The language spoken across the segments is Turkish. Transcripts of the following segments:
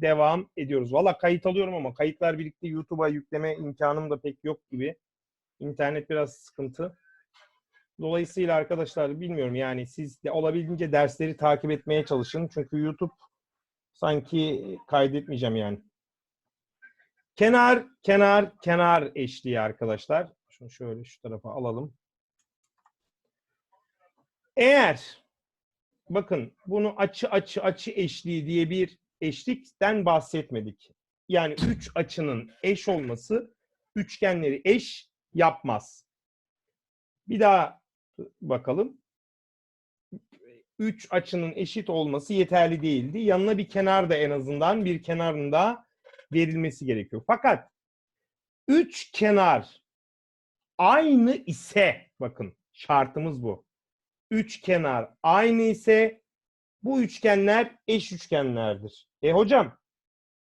devam ediyoruz. Valla kayıt alıyorum ama kayıtlar birlikte YouTube'a yükleme imkanım da pek yok gibi. İnternet biraz sıkıntı. Dolayısıyla arkadaşlar bilmiyorum yani siz de olabildiğince dersleri takip etmeye çalışın. Çünkü YouTube sanki kaydetmeyeceğim yani. Kenar, kenar, kenar eşliği arkadaşlar. Şunu şöyle şu tarafa alalım. Eğer bakın bunu açı açı açı eşliği diye bir eşlikten bahsetmedik. Yani üç açının eş olması üçgenleri eş yapmaz. Bir daha bakalım. Üç açının eşit olması yeterli değildi. Yanına bir kenar da en azından bir kenarın da verilmesi gerekiyor. Fakat üç kenar aynı ise bakın şartımız bu. Üç kenar aynı ise bu üçgenler eş üçgenlerdir. E hocam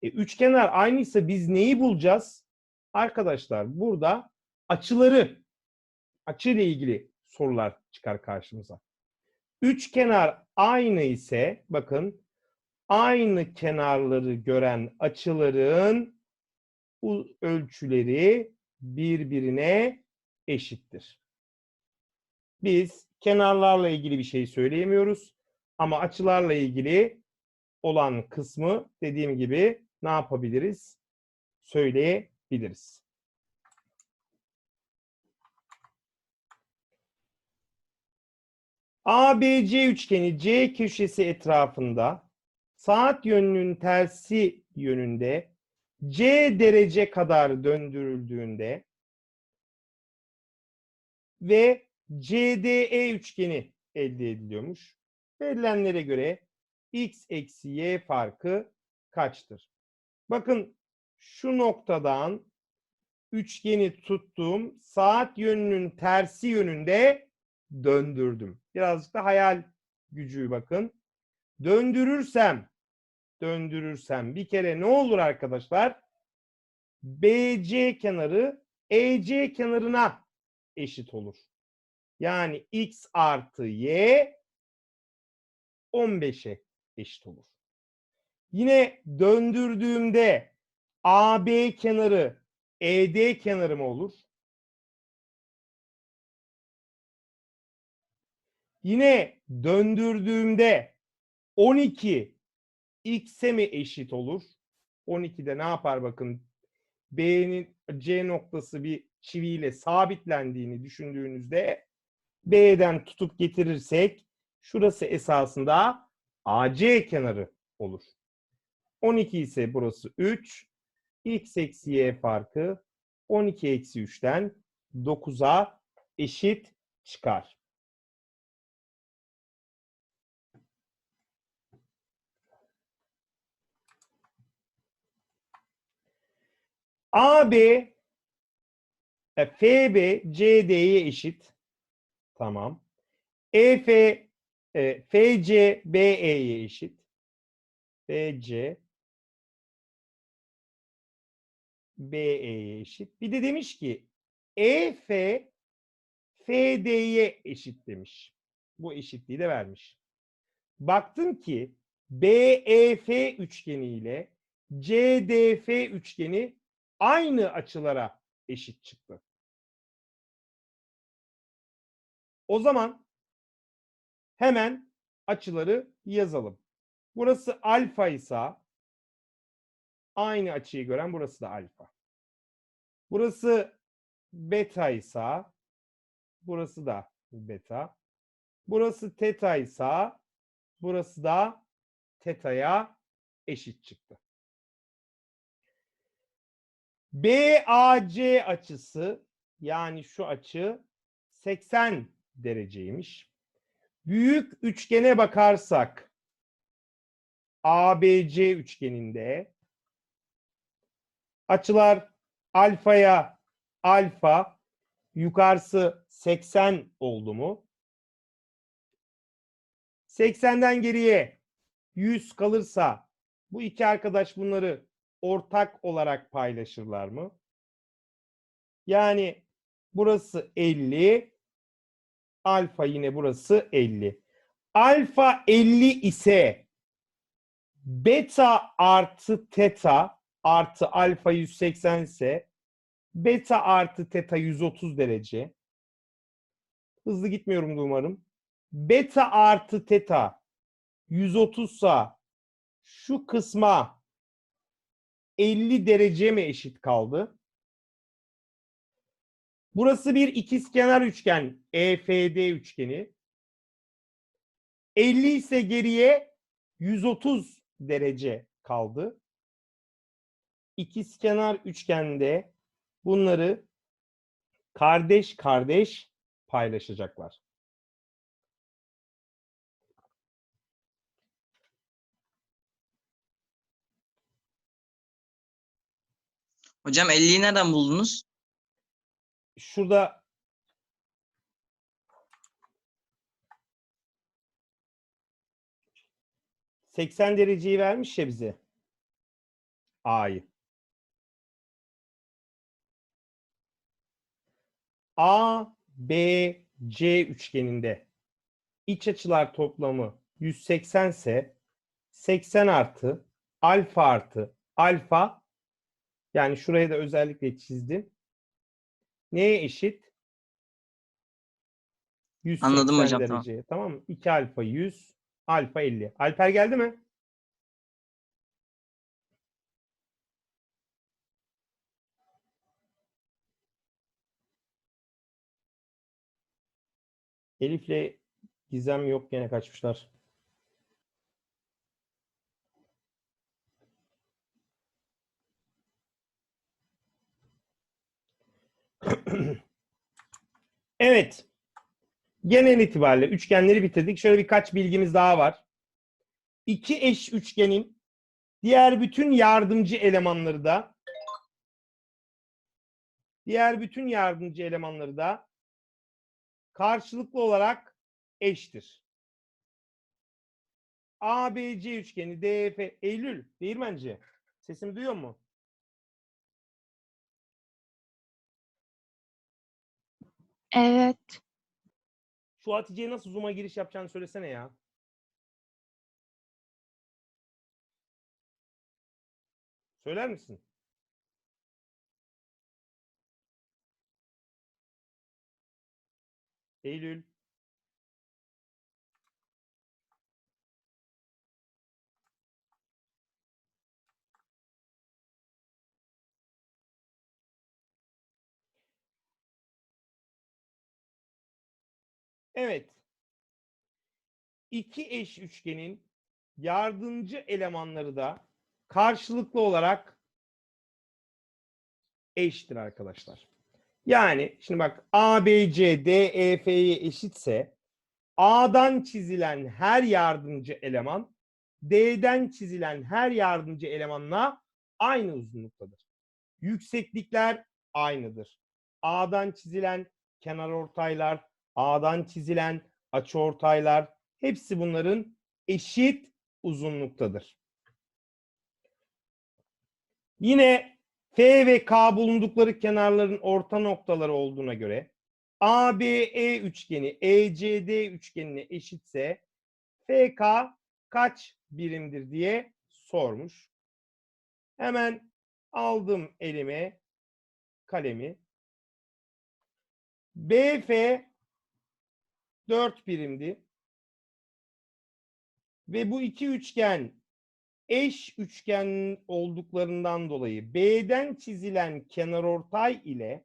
e, üçkenar aynıysa biz neyi bulacağız? Arkadaşlar burada açıları açı ile ilgili sorular çıkar karşımıza. Üç kenar aynı ise bakın aynı kenarları gören açıların ölçüleri birbirine eşittir. Biz kenarlarla ilgili bir şey söyleyemiyoruz ama açılarla ilgili olan kısmı dediğim gibi ne yapabiliriz? Söyleyebiliriz. ABC üçgeni C köşesi etrafında saat yönünün tersi yönünde C derece kadar döndürüldüğünde ve CDE üçgeni elde ediliyormuş. Verilenlere göre x eksi y farkı kaçtır? Bakın şu noktadan üçgeni tuttum. Saat yönünün tersi yönünde döndürdüm. Birazcık da hayal gücü bakın. Döndürürsem döndürürsem bir kere ne olur arkadaşlar? BC kenarı EC kenarına eşit olur. Yani x artı y 15'e eşit olur. Yine döndürdüğümde AB kenarı ED kenarı mı olur? Yine döndürdüğümde 12 x'e mi eşit olur? 12'de ne yapar bakın? B'nin C noktası bir çiviyle sabitlendiğini düşündüğünüzde B'den tutup getirirsek şurası esasında AC kenarı olur. 12 ise burası 3. X eksi Y farkı 12 eksi 3'ten 9'a eşit çıkar. AB e, FB CD'ye eşit. Tamam. EF e, FC BE'ye eşit. BC BE'ye eşit. Bir de demiş ki EF FD'ye eşit demiş. Bu eşitliği de vermiş. Baktım ki BEF üçgeni ile CDF üçgeni aynı açılara eşit çıktı. O zaman hemen açıları yazalım. Burası alfa ise aynı açıyı gören burası da alfa. Burası beta ise burası da beta. Burası teta ise burası da teta'ya eşit çıktı. BAC açısı yani şu açı 80 dereceymiş. Büyük üçgene bakarsak ABC üçgeninde açılar alfaya alfa yukarısı 80 oldu mu? 80'den geriye 100 kalırsa bu iki arkadaş bunları ortak olarak paylaşırlar mı? Yani burası 50, alfa yine burası 50. Alfa 50 ise beta artı teta artı alfa 180 ise beta artı teta 130 derece. Hızlı gitmiyorum umarım. Beta artı teta 130 sa şu kısma 50 derece mi eşit kaldı? Burası bir ikizkenar üçgen EFD üçgeni. 50 ise geriye 130 derece kaldı. İkizkenar üçgende bunları kardeş kardeş paylaşacaklar. Hocam 50'yi nereden buldunuz? Şurada ...80 dereceyi vermiş ya bize. A'yı. A, B, C üçgeninde iç açılar toplamı 180 ise 80 artı alfa artı alfa yani şuraya da özellikle çizdim. Neye eşit? 180 Anladım hocam, tamam. dereceye. Tamam mı? 2 alfa 100, alfa 50. Alper geldi mi? Elif'le Gizem yok gene kaçmışlar. Evet. Genel itibariyle üçgenleri bitirdik. Şöyle birkaç bilgimiz daha var. İki eş üçgenin diğer bütün yardımcı elemanları da diğer bütün yardımcı elemanları da karşılıklı olarak eştir. ABC üçgeni DF Eylül Değirmenci sesimi duyuyor mu? Evet. Şu Hatice'ye nasıl Zoom'a giriş yapacağını söylesene ya. Söyler misin? Eylül. Evet. İki eş üçgenin yardımcı elemanları da karşılıklı olarak eşittir arkadaşlar. Yani şimdi bak ABC DEF'ye eşitse A'dan çizilen her yardımcı eleman D'den çizilen her yardımcı elemanla aynı uzunluktadır. Yükseklikler aynıdır. A'dan çizilen kenarortaylar, A'dan çizilen açıortaylar hepsi bunların eşit uzunluktadır. Yine F ve K bulundukları kenarların orta noktaları olduğuna göre ABE üçgeni ECD üçgenine eşitse FK kaç birimdir diye sormuş. Hemen aldım elime kalemi. BF 4 birimdi. Ve bu iki üçgen eş üçgen olduklarından dolayı B'den çizilen kenarortay ile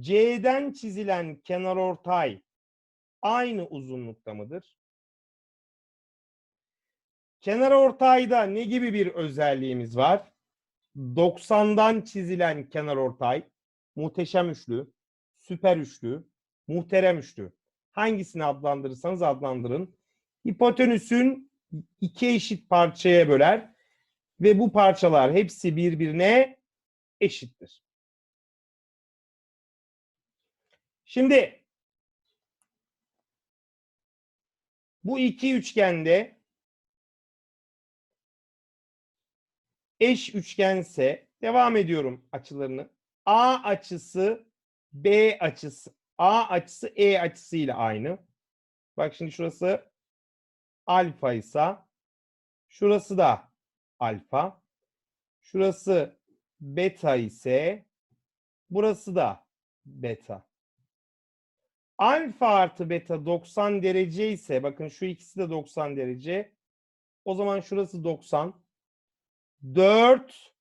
C'den çizilen kenarortay aynı uzunlukta mıdır? Kenarortayda ne gibi bir özelliğimiz var? 90'dan çizilen kenarortay muhteşem üçlü, süper üçlü, muhterem üçlü. Hangisini adlandırırsanız adlandırın. Hipotenüsün iki eşit parçaya böler ve bu parçalar hepsi birbirine eşittir. Şimdi bu iki üçgende eş üçgense devam ediyorum açılarını. A açısı B açısı A açısı E açısı ile aynı. Bak şimdi şurası alfa ise Şurası da alfa. Şurası beta ise burası da beta. Alfa artı beta 90 derece ise bakın şu ikisi de 90 derece. O zaman şurası 90. 4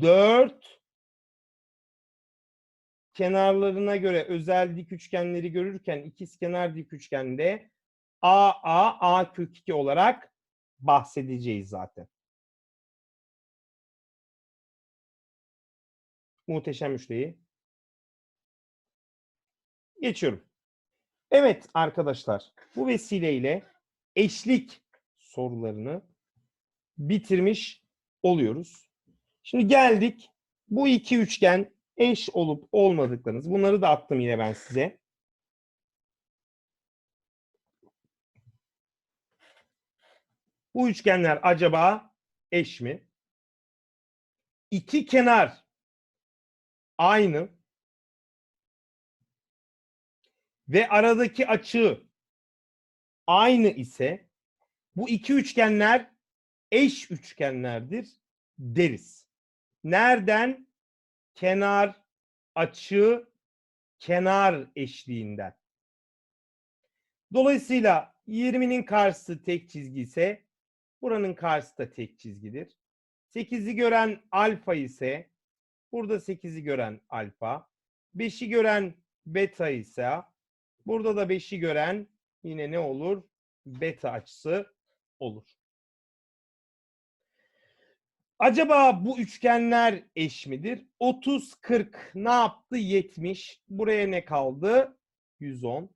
4 kenarlarına göre özel dik üçgenleri görürken ikizkenar dik üçgende A A kök 2 olarak bahsedeceğiz zaten. Muhteşem üçleyi. Geçiyorum. Evet arkadaşlar bu vesileyle eşlik sorularını bitirmiş oluyoruz. Şimdi geldik bu iki üçgen eş olup olmadıklarınız. Bunları da attım yine ben size. Bu üçgenler acaba eş mi? İki kenar aynı ve aradaki açı aynı ise bu iki üçgenler eş üçgenlerdir deriz. Nereden? Kenar, açı, kenar eşliğinden. Dolayısıyla 20'nin karşısı tek çizgi ise buranın karşısı da tek çizgidir. 8'i gören alfa ise burada 8'i gören alfa. 5'i gören beta ise burada da 5'i gören yine ne olur? Beta açısı olur. Acaba bu üçgenler eş midir? 30 40 ne yaptı? 70. Buraya ne kaldı? 110.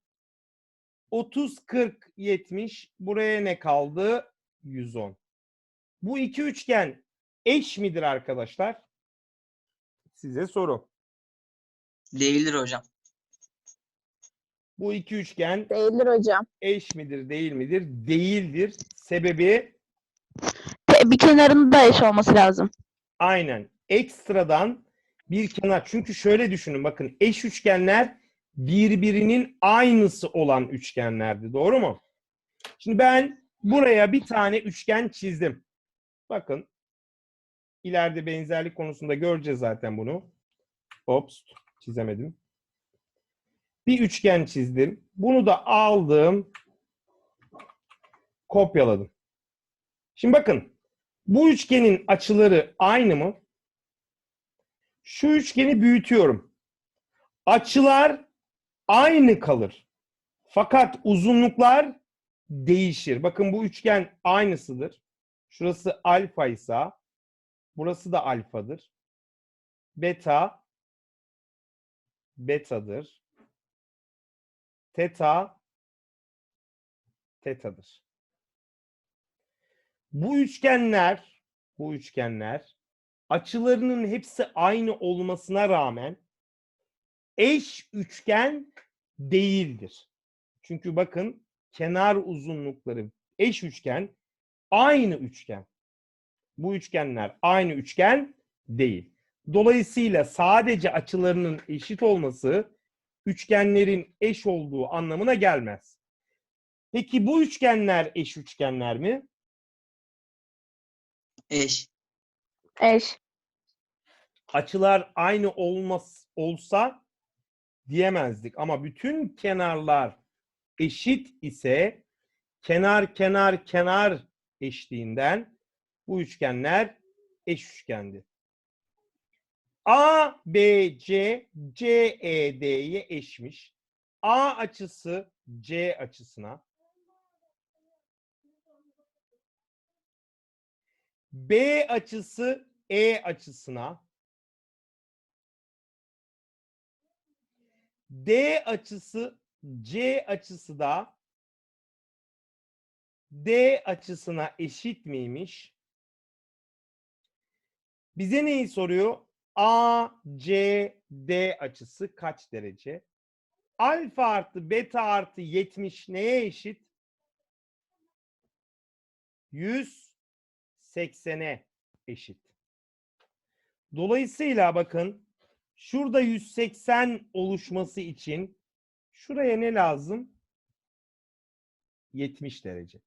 30 40 70 buraya ne kaldı? 110. Bu iki üçgen eş midir arkadaşlar? Size soru. Değildir hocam. Bu iki üçgen Değildir hocam. eş midir, değil midir? Değildir. Sebebi Bir kenarında da eş olması lazım. aynen ekstradan bir kenar. Çünkü şöyle düşünün bakın eş üçgenler birbirinin aynısı olan üçgenlerdi. Doğru mu? Şimdi ben buraya bir tane üçgen çizdim. Bakın ileride benzerlik konusunda göreceğiz zaten bunu. Ops çizemedim. Bir üçgen çizdim. Bunu da aldım. Kopyaladım. Şimdi bakın bu üçgenin açıları aynı mı? Şu üçgeni büyütüyorum. Açılar aynı kalır. Fakat uzunluklar değişir. Bakın bu üçgen aynısıdır. Şurası alfa ise burası da alfadır. Beta betadır. Teta tetadır. Bu üçgenler bu üçgenler açılarının hepsi aynı olmasına rağmen eş üçgen değildir. Çünkü bakın kenar uzunlukları eş üçgen aynı üçgen. Bu üçgenler aynı üçgen değil. Dolayısıyla sadece açılarının eşit olması üçgenlerin eş olduğu anlamına gelmez. Peki bu üçgenler eş üçgenler mi? Eş. Eş. açılar aynı olmaz olsa diyemezdik ama bütün kenarlar eşit ise kenar kenar kenar eşliğinden bu üçgenler eş üçgendi. A, B, C, C, E, D'ye eşmiş. A açısı C açısına. B açısı E açısına. D açısı C açısı da D açısına eşit miymiş? Bize neyi soruyor? A, C, D açısı kaç derece? Alfa artı beta artı 70 neye eşit? 180'e eşit. Dolayısıyla bakın şurada 180 oluşması için şuraya ne lazım? 70 derece.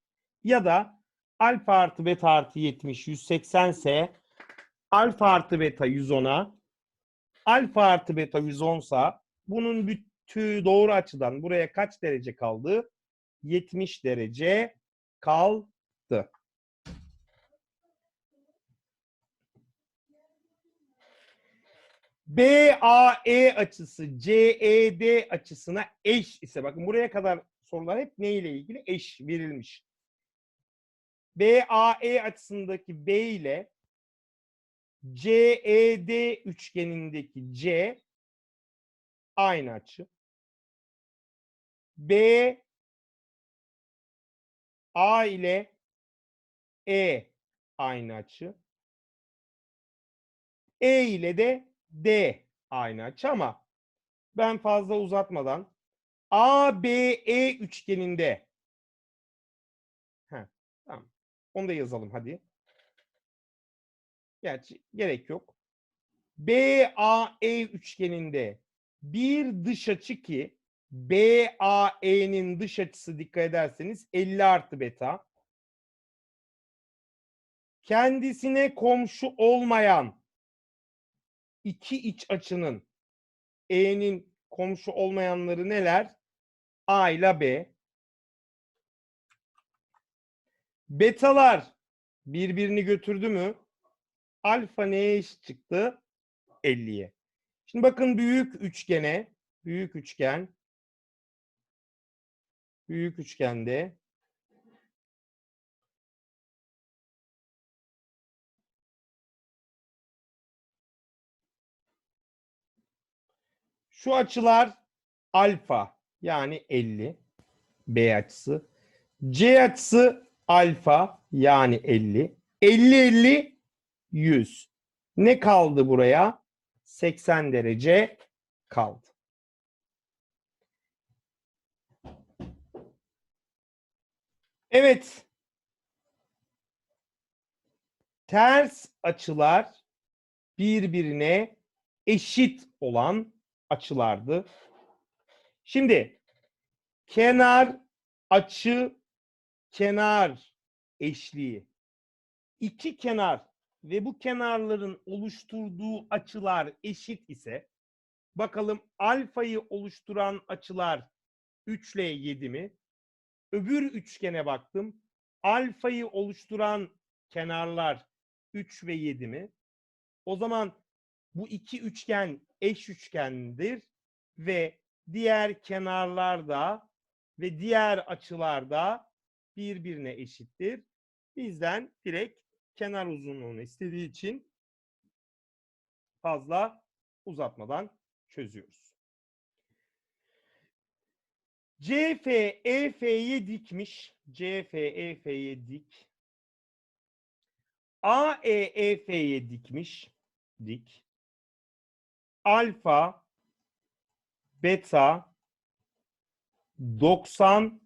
Ya da alfa artı beta artı 70 180 ise alfa artı beta 110'a alfa artı beta 110 sa bunun bütü doğru açıdan buraya kaç derece kaldı? 70 derece kaldı. BAE açısı CED açısına eş ise bakın buraya kadar sorular hep ne ile ilgili? Eş verilmiş. BAE açısındaki B ile CED üçgenindeki C aynı açı. B A ile E aynı açı. E ile de D aynı açı ama ben fazla uzatmadan ABE üçgeninde Heh, tamam. Onu da yazalım hadi. Gerçi gerek yok. BAE üçgeninde bir dış açı ki BAE'nin dış açısı dikkat ederseniz 50 artı beta. Kendisine komşu olmayan iki iç açının E'nin komşu olmayanları neler? A ile B. Betalar birbirini götürdü mü? Alfa neye eşit çıktı? 50'ye. Şimdi bakın büyük üçgene, büyük üçgen, büyük üçgende Şu açılar alfa yani 50 B açısı. C açısı alfa yani 50. 50 50 100. Ne kaldı buraya? 80 derece kaldı. Evet. Ters açılar birbirine eşit olan açılardı. Şimdi kenar açı kenar eşliği. İki kenar ve bu kenarların oluşturduğu açılar eşit ise bakalım alfayı oluşturan açılar 3 ile 7 mi? Öbür üçgene baktım. Alfayı oluşturan kenarlar 3 ve 7 mi? O zaman bu iki üçgen eş üçgendir ve diğer kenarlarda ve diğer açılarda birbirine eşittir. Bizden direkt kenar uzunluğunu istediği için fazla uzatmadan çözüyoruz. CF EF'ye dikmiş. CF EF'ye dik. AE EF'ye dikmiş. Dik. Alfa beta 90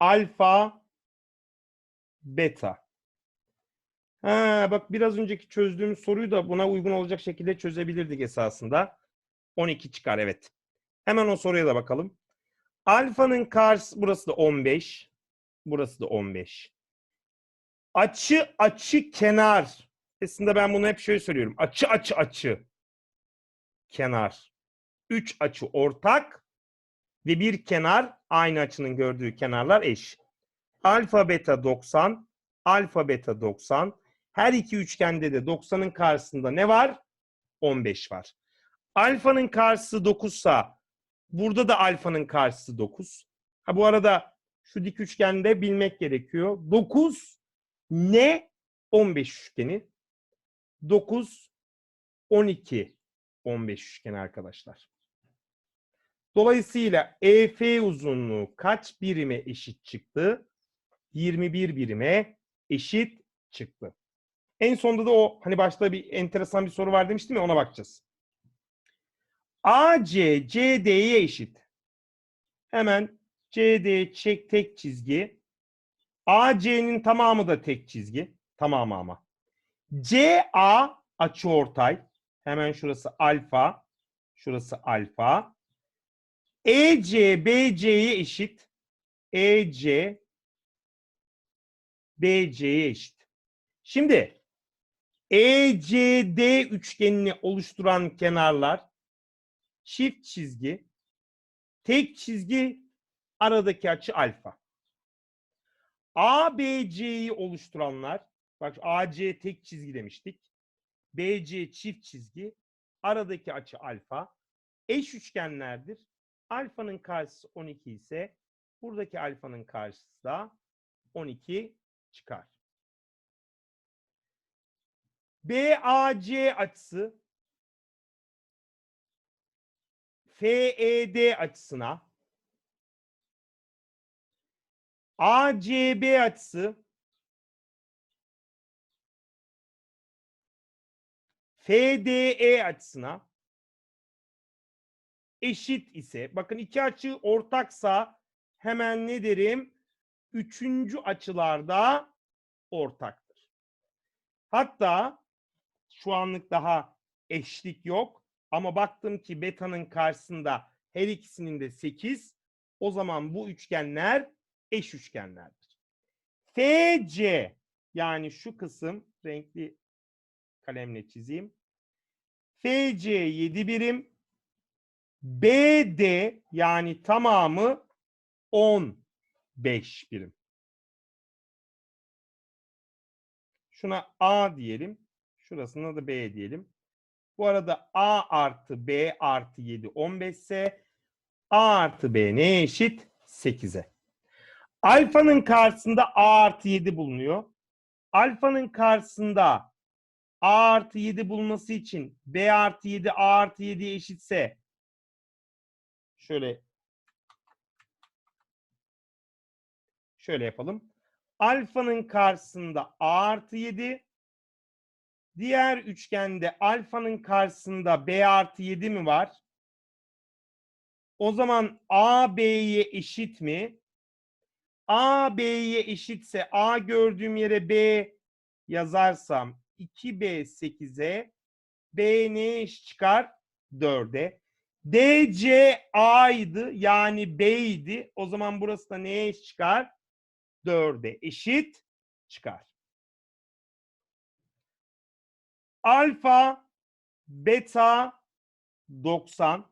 alfa beta. Ha, bak biraz önceki çözdüğümüz soruyu da buna uygun olacak şekilde çözebilirdik esasında. 12 çıkar evet. Hemen o soruya da bakalım. Alfanın karşısı burası da 15. Burası da 15. Açı açı kenar. Aslında ben bunu hep şöyle söylüyorum. Açı açı açı. Kenar. 3 açı ortak ve bir kenar aynı açının gördüğü kenarlar eş. Alfa beta 90, alfa beta 90. Her iki üçgende de 90'ın karşısında ne var? 15 var. Alfanın karşısı 9 sa burada da alfanın karşısı 9. Ha bu arada şu dik üçgende bilmek gerekiyor. 9 ne? 15 üçgeni. 9 12 15 üçgeni arkadaşlar. Dolayısıyla EF uzunluğu kaç birime eşit çıktı? 21 birime eşit çıktı. En sonunda da o hani başta bir enteresan bir soru var demiştim ya ona bakacağız. AC CD'ye eşit. Hemen CD çek tek çizgi. AC'nin tamamı da tek çizgi. Tamamı ama. CA açıortay. Hemen şurası alfa. Şurası alfa. EC BC'ye eşit. EC BC'ye eşit. Şimdi ECD üçgenini oluşturan kenarlar çift çizgi, tek çizgi, aradaki açı alfa. ABC'yi oluşturanlar, bak AC tek çizgi demiştik. BC çift çizgi, aradaki açı alfa. Eş üçgenlerdir. Alfanın karşısı 12 ise buradaki alfanın karşısı da 12 çıkar. BAC açısı FED açısına ACB açısı FDE açısına eşit ise bakın iki açı ortaksa hemen ne derim? Üçüncü açılarda ortaktır. Hatta şu anlık daha eşlik yok ama baktım ki beta'nın karşısında her ikisinin de 8 o zaman bu üçgenler eş üçgenlerdir. FC yani şu kısım renkli kalemle çizeyim. FC 7 birim. BD yani tamamı 15 birim. Şuna A diyelim. Şurasına da B diyelim. Bu arada A artı B artı 7 15 ise A artı B neye eşit? 8'e. Alfanın karşısında A artı 7 bulunuyor. Alfanın karşısında A artı 7 bulması için B artı 7 A artı 7'ye eşitse şöyle şöyle yapalım. Alfanın karşısında A artı 7 diğer üçgende alfanın karşısında B artı 7 mi var? O zaman A B'ye eşit mi? A B'ye eşitse A gördüğüm yere B yazarsam 2B 8'e B ne eş çıkar? 4'e. DC A'ydı yani B'ydi. O zaman burası da neye eş çıkar? 4'e eşit çıkar. Alfa, beta 90.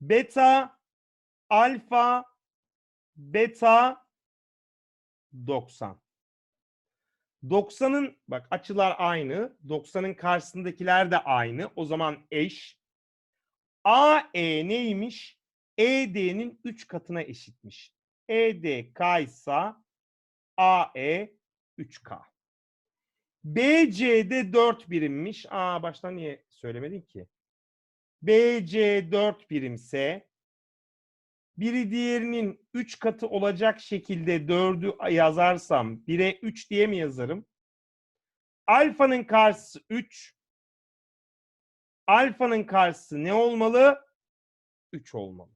Beta, alfa, beta 90. 90'ın bak açılar aynı. 90'ın karşısındakiler de aynı. O zaman eş. AE neymiş? ED'nin 3 katına eşitmiş. ED K ise AE 3K. BC'de 4 birimmiş. Aa baştan niye söylemedin ki? BC 4 birimse biri diğerinin 3 katı olacak şekilde 4'ü yazarsam 1'e 3 diye mi yazarım? Alfanın karşısı 3. Alfanın karşısı ne olmalı? 3 olmalı.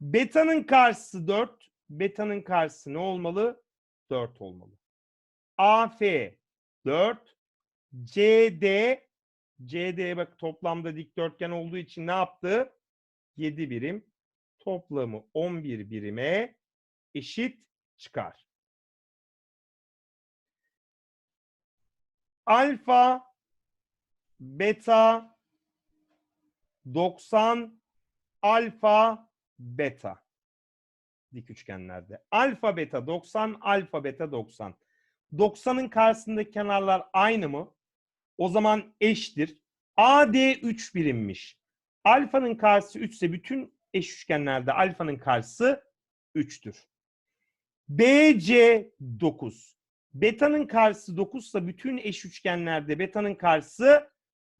Beta'nın karşısı 4. Beta'nın karşısı ne olmalı? 4 olmalı. AF 4. CD CD bak toplamda dikdörtgen olduğu için ne yaptı? 7 birim. Toplamı 11 birime eşit çıkar. Alfa, beta, 90, alfa, beta. Dik üçgenlerde. Alfa, beta 90, alfa, beta 90. 90'ın karşısındaki kenarlar aynı mı? O zaman eştir. AD 3 birimmiş. Alfanın karşısı 3 ise bütün eş üçgenlerde alfanın karşısı 3'tür. BC 9. Beta'nın karşısı 9 ise bütün eş üçgenlerde beta'nın karşısı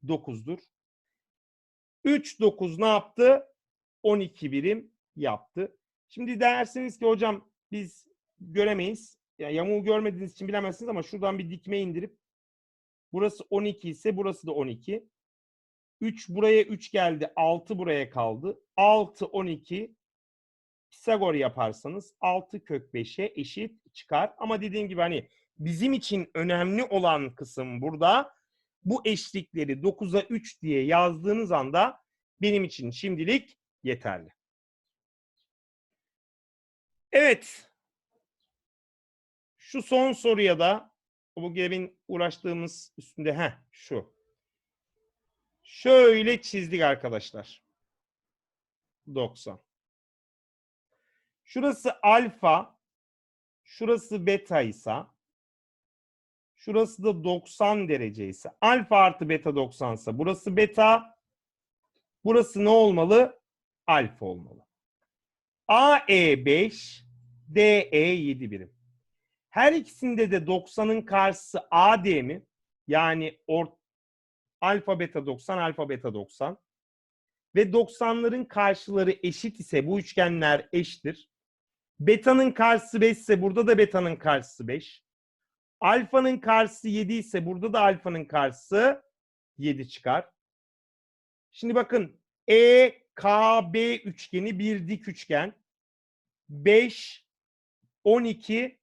9'dur. 3 9 ne yaptı? 12 birim yaptı. Şimdi dersiniz ki hocam biz göremeyiz. Yani yamuğu görmediğiniz için bilemezsiniz ama şuradan bir dikme indirip burası 12 ise burası da 12. 3 buraya 3 geldi. 6 buraya kaldı. 6 12 Pisagor yaparsanız 6 kök 5'e eşit çıkar. Ama dediğim gibi hani bizim için önemli olan kısım burada bu eşlikleri 9'a 3 diye yazdığınız anda benim için şimdilik yeterli. Evet. Şu son soruya da bu demin uğraştığımız üstünde heh şu. Şöyle çizdik arkadaşlar. 90. Şurası alfa, şurası beta ise şurası da 90 derece ise alfa artı beta 90 ise burası beta, burası ne olmalı? Alfa olmalı. AE 5, DE 7 birim. Her ikisinde de 90'ın karşısı AD mi? Yani or alfa beta 90, alfa beta 90. Ve 90'ların karşıları eşit ise bu üçgenler eşittir. Beta'nın karşısı 5 ise burada da beta'nın karşısı 5. Alfa'nın karşısı 7 ise burada da alfanın karşısı 7 çıkar. Şimdi bakın EKB üçgeni bir dik üçgen. 5 12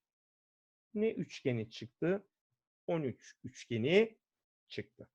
ne üçgeni çıktı? 13 üçgeni çıktı.